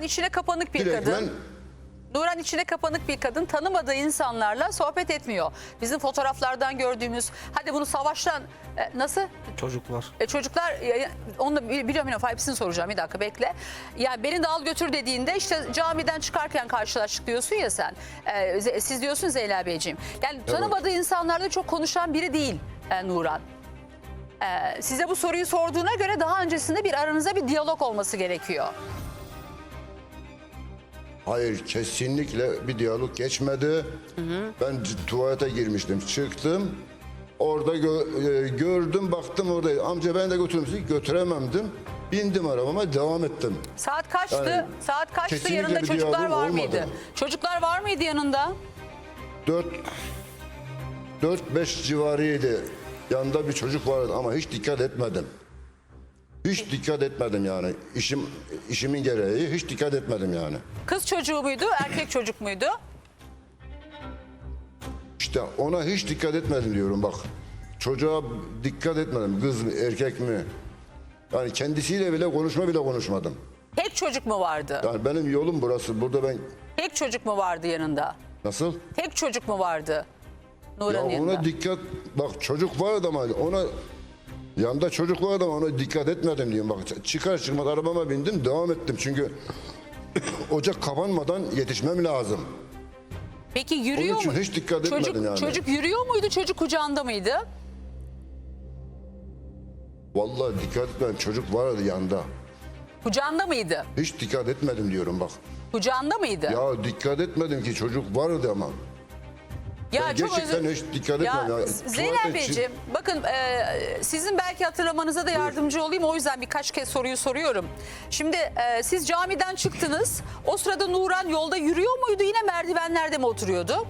Nuran içine kapanık bir Direkt kadın. ben Nuran içine kapanık bir kadın tanımadığı insanlarla sohbet etmiyor. Bizim fotoğraflardan gördüğümüz hadi bunu savaştan e, nasıl Çocuklar. e, çocuklar ya- ya- onu da bi- biliyorum yine hepsini soracağım bir dakika bekle. Yani beni de al götür dediğinde işte camiden çıkarken karşılaştık diyorsun ya sen. E, siz diyorsun Zeyla Beyciğim. Yani tanımadığı insanlarla çok konuşan biri değil e, Nuran. E, size bu soruyu sorduğuna göre daha öncesinde bir aranızda bir diyalog olması gerekiyor. Hayır kesinlikle bir diyalog geçmedi. Ben c- tuvalete girmiştim çıktım. Orada gö- e, gördüm baktım orada amca ben de götürür müsün? Götürememdim. Bindim arabama devam ettim. Saat kaçtı? Yani Saat kaçtı? Yanında çocuklar var olmadı. mıydı? Çocuklar var mıydı yanında? 4 4-5 civarıydı. Yanında bir çocuk vardı ama hiç dikkat etmedim. Hiç dikkat etmedim yani. İşim işimin gereği hiç dikkat etmedim yani. Kız çocuğu muydu, erkek çocuk muydu? İşte ona hiç dikkat etmedim diyorum bak. Çocuğa dikkat etmedim. Kız mı erkek mi? Yani kendisiyle bile konuşma bile konuşmadım. Tek çocuk mu vardı? Yani benim yolum burası. Burada ben Tek çocuk mu vardı yanında? nasıl? Tek çocuk mu vardı? Ya Nuran'ın yanında. ona dikkat bak çocuk vardı ama ona yanında çocuk vardı ama ona dikkat etmedim diyorum. Bak çıkar çıkmaz arabama bindim devam ettim. Çünkü ocak kapanmadan yetişmem lazım. Peki yürüyor Onun için mu? hiç dikkat çocuk, etmedim yani. Çocuk yürüyor muydu? Çocuk kucağında mıydı? Vallahi dikkat etmedim. Çocuk vardı yanında. Kucağında mıydı? Hiç dikkat etmedim diyorum bak. Kucağında mıydı? Ya dikkat etmedim ki çocuk vardı ama. Ben çok gerçekten özür... hiç dikkat Ya etmedim. Ya, Zeynep Beyciğim bakın e, sizin belki hatırlamanıza da yardımcı olayım o yüzden birkaç kez soruyu soruyorum. Şimdi e, siz camiden çıktınız o sırada Nuran yolda yürüyor muydu yine merdivenlerde mi oturuyordu?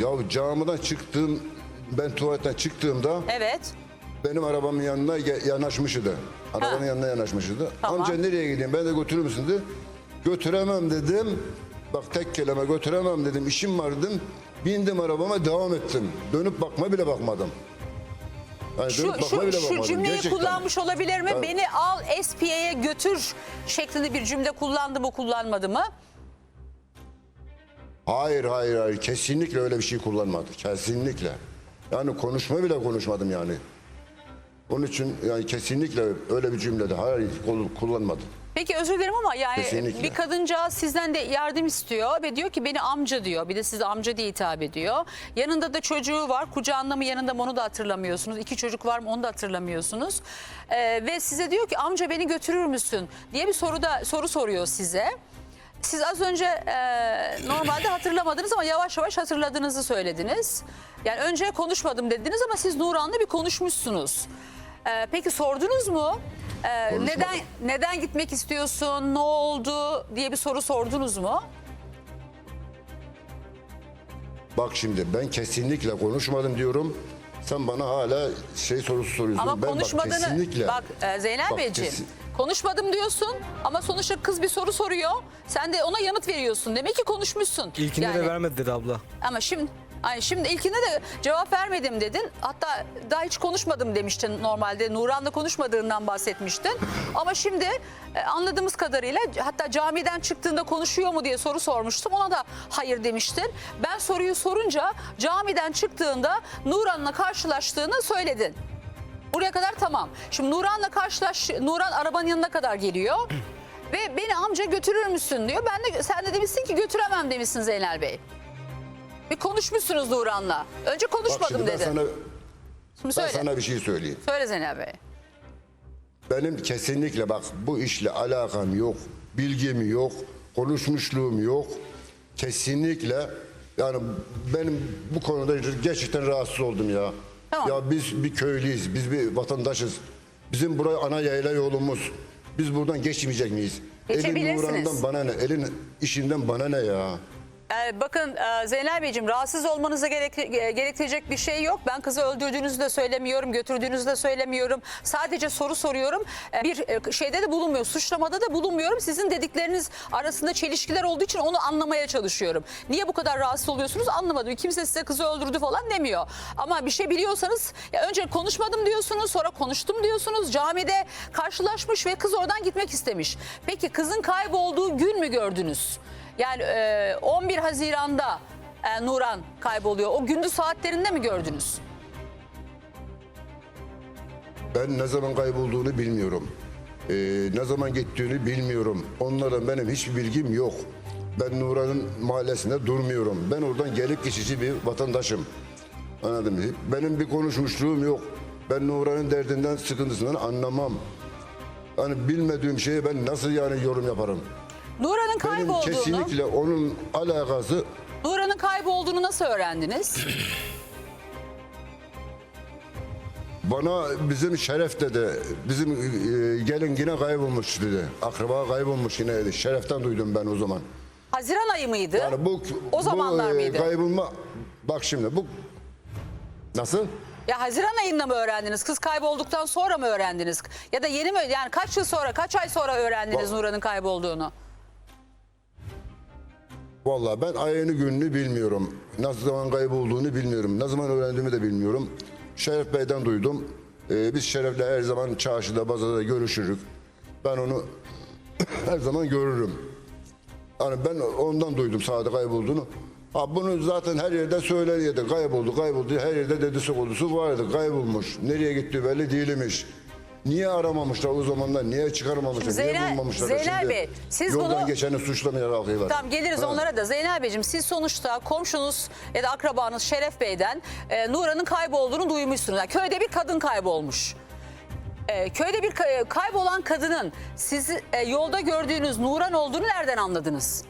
Ya camiden çıktığım ben tuvaletten çıktığımda Evet. benim arabamın yanına yanaşmıştı. Arabanın Ha. yanına yanaşmıştı. Tamam. Amca nereye gideyim ben de götürür müsün dedi. Götüremem dedim. Bak tek kelime götüremem dedim. İşim var dedim. Bindim arabama devam ettim. Dönüp bakma bile bakmadım. Yani Şu, dönüp bakma şu, bile şu bakmadım. cümleyi Gerçekten. kullanmış olabilir mi? Ben- Beni al SP'ye götür şeklinde bir cümle kullandı mı kullanmadı mı? Hayır hayır hayır kesinlikle öyle bir şey kullanmadı. Kesinlikle. Yani konuşma bile konuşmadım yani. Onun için yani kesinlikle öyle bir cümlede hayır kul- kullanmadım. Peki özür dilerim ama yani Kesinlikle. bir kadıncağız sizden de yardım istiyor ve diyor ki beni amca diyor. Bir de size amca diye hitap ediyor. Yanında da çocuğu var. Kucağında mı yanında mı onu da hatırlamıyorsunuz. İki çocuk var mı onu da hatırlamıyorsunuz. Ee, ve size diyor ki amca beni götürür müsün diye bir soru da soru soruyor size. Siz az önce e, normalde hatırlamadınız ama yavaş yavaş hatırladığınızı söylediniz. Yani önce konuşmadım dediniz ama siz Nuran'la bir konuşmuşsunuz. E, peki sordunuz mu? E, Konuşmadım. neden neden gitmek istiyorsun? Ne oldu diye bir soru sordunuz mu? Bak şimdi ben kesinlikle konuşmadım diyorum. Sen bana hala şey sorusu soruyorsun. Ama ben konuşmadığını bak kesinlikle. bak e, Zeynep Bak, Beyciğim kesin- konuşmadım diyorsun ama sonuçta kız bir soru soruyor. Sen de ona yanıt veriyorsun. Demek ki konuşmuşsun. İlkinde Yani- de vermedi dedi abla. Ama şimdi Ay şimdi ilkinde de cevap vermedim dedin. Hatta daha hiç konuşmadım demiştin normalde. Nuran'la konuşmadığından bahsetmiştin. Ama şimdi e, anladığımız kadarıyla hatta camiden çıktığında konuşuyor mu diye soru sormuştum. Ona da hayır demiştin. Ben soruyu sorunca camiden çıktığında Nuran'la karşılaştığını söyledin. Buraya kadar tamam. Şimdi Nuran'la karşılaş Nuran arabanın yanına kadar geliyor. Ve beni amca götürür müsün diyor. Ben de sen de demişsin ki götüremem demişsin Zeynel Bey. Bir konuşmuşsunuz Nuran'la. Önce Bak konuşmadım şimdi ben dedin. sana, Şimdi ben söyle. sana bir şey söyleyeyim. Söyle Zeynel Bey. Benim kesinlikle bak bu işle alakam yok. Bilgim yok. Konuşmuşluğum yok. Kesinlikle yani benim bu konuda gerçekten rahatsız oldum ya. Tamam. Ya biz bir köylüyüz. Biz bir vatandaşız. Bizim buraya ana yayla yolumuz. Biz buradan geçmeyecek miyiz? Elin Geçebilirsiniz. nurandan bana ne? Elin işinden bana ne ya? Ee, bakın e, Zeynel Beyciğim rahatsız olmanıza gerek, e, gerektirecek bir şey yok. Ben kızı öldürdüğünüzü de söylemiyorum, götürdüğünüzü de söylemiyorum. Sadece soru soruyorum. Ee, bir e, şeyde de bulunmuyor, suçlamada da bulunmuyorum. Sizin dedikleriniz arasında çelişkiler olduğu için onu anlamaya çalışıyorum. Niye bu kadar rahatsız oluyorsunuz anlamadım. Kimse size kızı öldürdü falan demiyor. Ama bir şey biliyorsanız ya önce konuşmadım diyorsunuz, sonra konuştum diyorsunuz. Camide karşılaşmış ve kız oradan gitmek istemiş. Peki kızın kaybolduğu gün mü gördünüz? Yani e, 11 Haziran'da e, Nuran kayboluyor. O gündüz saatlerinde mi gördünüz? Ben ne zaman kaybolduğunu bilmiyorum. Ee, ne zaman gittiğini bilmiyorum. Onlardan benim hiçbir bilgim yok. Ben Nuran'ın mahallesinde durmuyorum. Ben oradan gelip geçici bir vatandaşım. Anladın mı? Benim bir konuşmuşluğum yok. Ben Nuran'ın derdinden, sıkıntısından anlamam. Hani bilmediğim şeye ben nasıl yani yorum yaparım? Nuran'ın Benim kaybolduğunu, kesinlikle onun alakası Nuran'ın kaybolduğunu nasıl öğrendiniz? Bana bizim Şeref dedi, bizim e, gelin yine kaybolmuş dedi. Akraba kaybolmuş yine dedi. Şereften duydum ben o zaman. Haziran ayı mıydı? Yani bu o zamanlar bu, e, mıydı? Kaybolma, bak şimdi bu nasıl? Ya Haziran ayında mı öğrendiniz? Kız kaybolduktan sonra mı öğrendiniz? Ya da yeni mi? Yani kaç yıl sonra, kaç ay sonra öğrendiniz Nuran'ın kaybolduğunu? Vallahi ben ayını gününü bilmiyorum. Nasıl zaman kaybolduğunu bilmiyorum. Ne zaman öğrendiğimi de bilmiyorum. Şeref Bey'den duydum. Ee, biz Şeref'le her zaman çarşıda, pazarda görüşürük. Ben onu her zaman görürüm. Hani ben ondan duydum sahada kaybolduğunu. Ha bunu zaten her yerde söyleniyordu. Kayboldu, kayboldu. Her yerde dedikodusu vardı. Kaybolmuş. Nereye gitti belli değilmiş. Niye aramamışlar o zamanlar? Niye çıkarmamışlar? Şimdi niye Zeynel- bulmamışlar? Zeynel Şimdi Bey, siz yoldan bunu- geçeni suçlamaya kalkıyorlar. Tamam geliriz Ha. onlara da. Zeynel Beyciğim siz sonuçta komşunuz ya da akrabanız Şeref Bey'den e, Nuran'ın kaybolduğunu duymuşsunuz. Yani köyde bir kadın kaybolmuş. E, köyde bir kay- kaybolan kadının siz e, yolda gördüğünüz Nuran olduğunu nereden anladınız?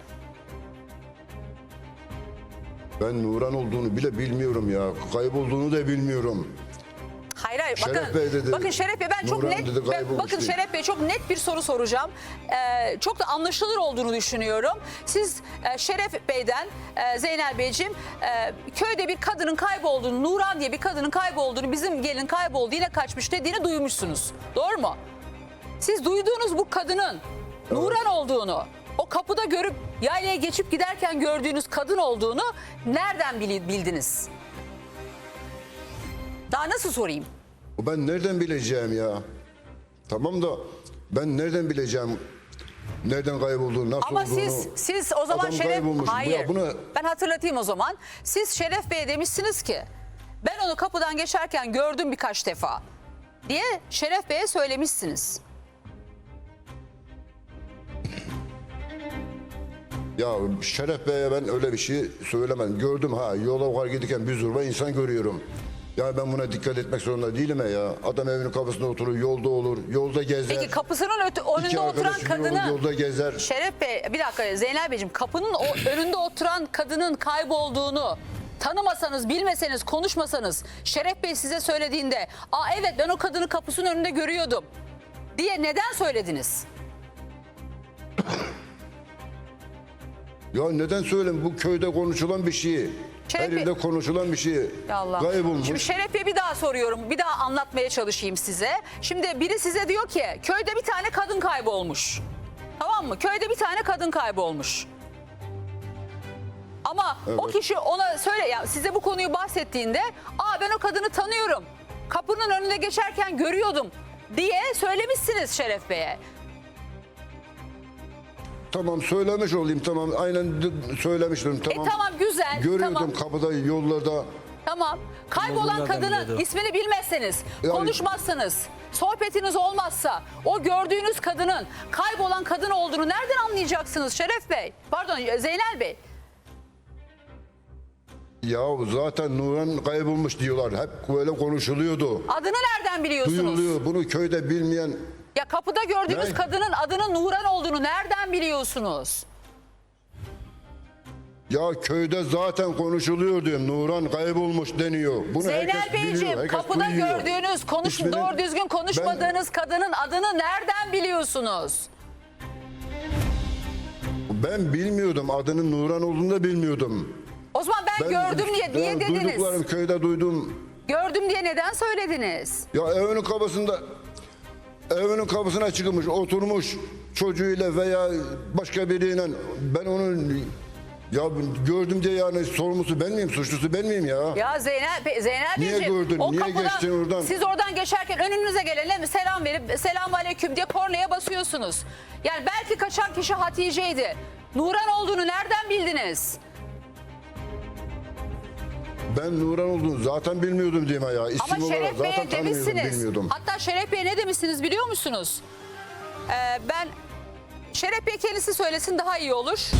Ben Nuran olduğunu bile bilmiyorum ya. Kaybolduğunu da bilmiyorum. Hayır hayır Şeref bakın, Bey dedi, bakın Şeref Bey ben çok Nurhan net dedi, ben- kaybolmuş bakın değil. Şeref Bey çok net bir soru soracağım. Ee, çok da anlaşılır olduğunu düşünüyorum. Siz e, Şeref Bey'den e, Zeynel Beyciğim e, köyde bir kadının kaybolduğunu Nuran diye bir kadının kaybolduğunu bizim gelin kayboldu yine kaçmış dediğini duymuşsunuz. Doğru mu? Siz duyduğunuz bu kadının Nuran olduğunu o kapıda görüp yaylaya geçip giderken gördüğünüz kadın olduğunu nereden bili- bildiniz? Daha nasıl sorayım? Ben nereden bileceğim ya? Tamam da ben nereden bileceğim nereden kaybolduğunu, nasıl Ama olduğunu? siz siz o zaman Adam Şeref kaybolmuş. Hayır. bunu- Ben hatırlatayım o zaman. Siz Şeref Bey'e demişsiniz ki ben onu kapıdan geçerken gördüm birkaç defa diye Şeref Bey'e söylemişsiniz. Ya Şeref Bey'e ben öyle bir şey söylemedim. Gördüm ha yola var giderken bir zurba insan görüyorum. Ya ben buna dikkat etmek zorunda değilim ya. Adam evinin kapısında oturur, yolda olur, yolda gezer. Peki kapısının öte, önünde oturan kadını yolda gezer. Şeref Bey bir dakika Zeynel Beyciğim kapının o önünde oturan kadının kaybolduğunu tanımasanız, bilmeseniz, konuşmasanız Şeref Bey size söylediğinde "Aa evet ben o kadını kapısının önünde görüyordum." diye neden söylediniz? Ya neden söyleyeyim bu köyde konuşulan bir şey. Şeref Her Bey- yerde konuşulan bir şey. Ya Allah. Kaybolmuş. Şimdi Şeref Bey bir daha soruyorum. Bir daha anlatmaya çalışayım size. Şimdi biri size diyor ki köyde bir tane kadın kaybolmuş. Tamam mı? Köyde bir tane kadın kaybolmuş. Ama o Evet. kişi ona söyle ya size bu konuyu bahsettiğinde "Aa ben o kadını tanıyorum. Kapının önünde geçerken görüyordum." diye söylemişsiniz Şeref Bey'e. Tamam söylemiş olayım tamam aynen d- söylemiştim tamam. E tamam güzel. Görüyordum Tamam. kapıda yollarda. Tamam. Kaybolan kadının biliyordu? ismini bilmezseniz, Yani- konuşmazsanız, sohbetiniz olmazsa o gördüğünüz kadının kaybolan kadın olduğunu nereden anlayacaksınız Şeref Bey? Pardon Zeynel Bey. Ya zaten Nuran kaybolmuş diyorlar. Hep böyle konuşuluyordu. Adını nereden biliyorsunuz? Duyuluyor. Bunu köyde bilmeyen Ya kapıda gördüğünüz Ne? kadının adının Nuran olduğunu nereden biliyorsunuz? ya köyde zaten konuşuluyor diyorum. Nuran kaybolmuş deniyor. Bunu Zeynel biliyor. Beyciğim herkes kapıda duyuyor. gördüğünüz, konuş, İsmini- doğru düzgün konuşmadığınız kadının adını nereden biliyorsunuz? Ben bilmiyordum. Adının Nuran olduğunu da bilmiyordum. O zaman ben, gördüm diye, niye ben dediniz? Duyduklarım köyde duydum. Gördüm diye neden söylediniz? Ya evinin kapısında evinin kapısına çıkmış, oturmuş çocuğuyla veya başka biriyle ben onun ya gördüm diye yani sorumlusu ben miyim, suçlusu ben miyim ya? Ya Zeynep, Zeynep Niye Beyciğim, gördün, o niye kapıda geçtin oradan? Siz oradan geçerken önünüze gelene selam verip selam aleyküm diye kornaya basıyorsunuz. Yani belki kaçan kişi Hatice'ydi. Nuran olduğunu nereden bildiniz? Ben Nuran olduğunu zaten bilmiyordum diyeyim ya. İsim Ama olarak Şeref zaten Bey'e tanımıyordum, demişsiniz. bilmiyordum. Hatta Şeref Bey'e ne demişsiniz biliyor musunuz? Ee, ben Şeref Bey kendisi söylesin daha iyi olur.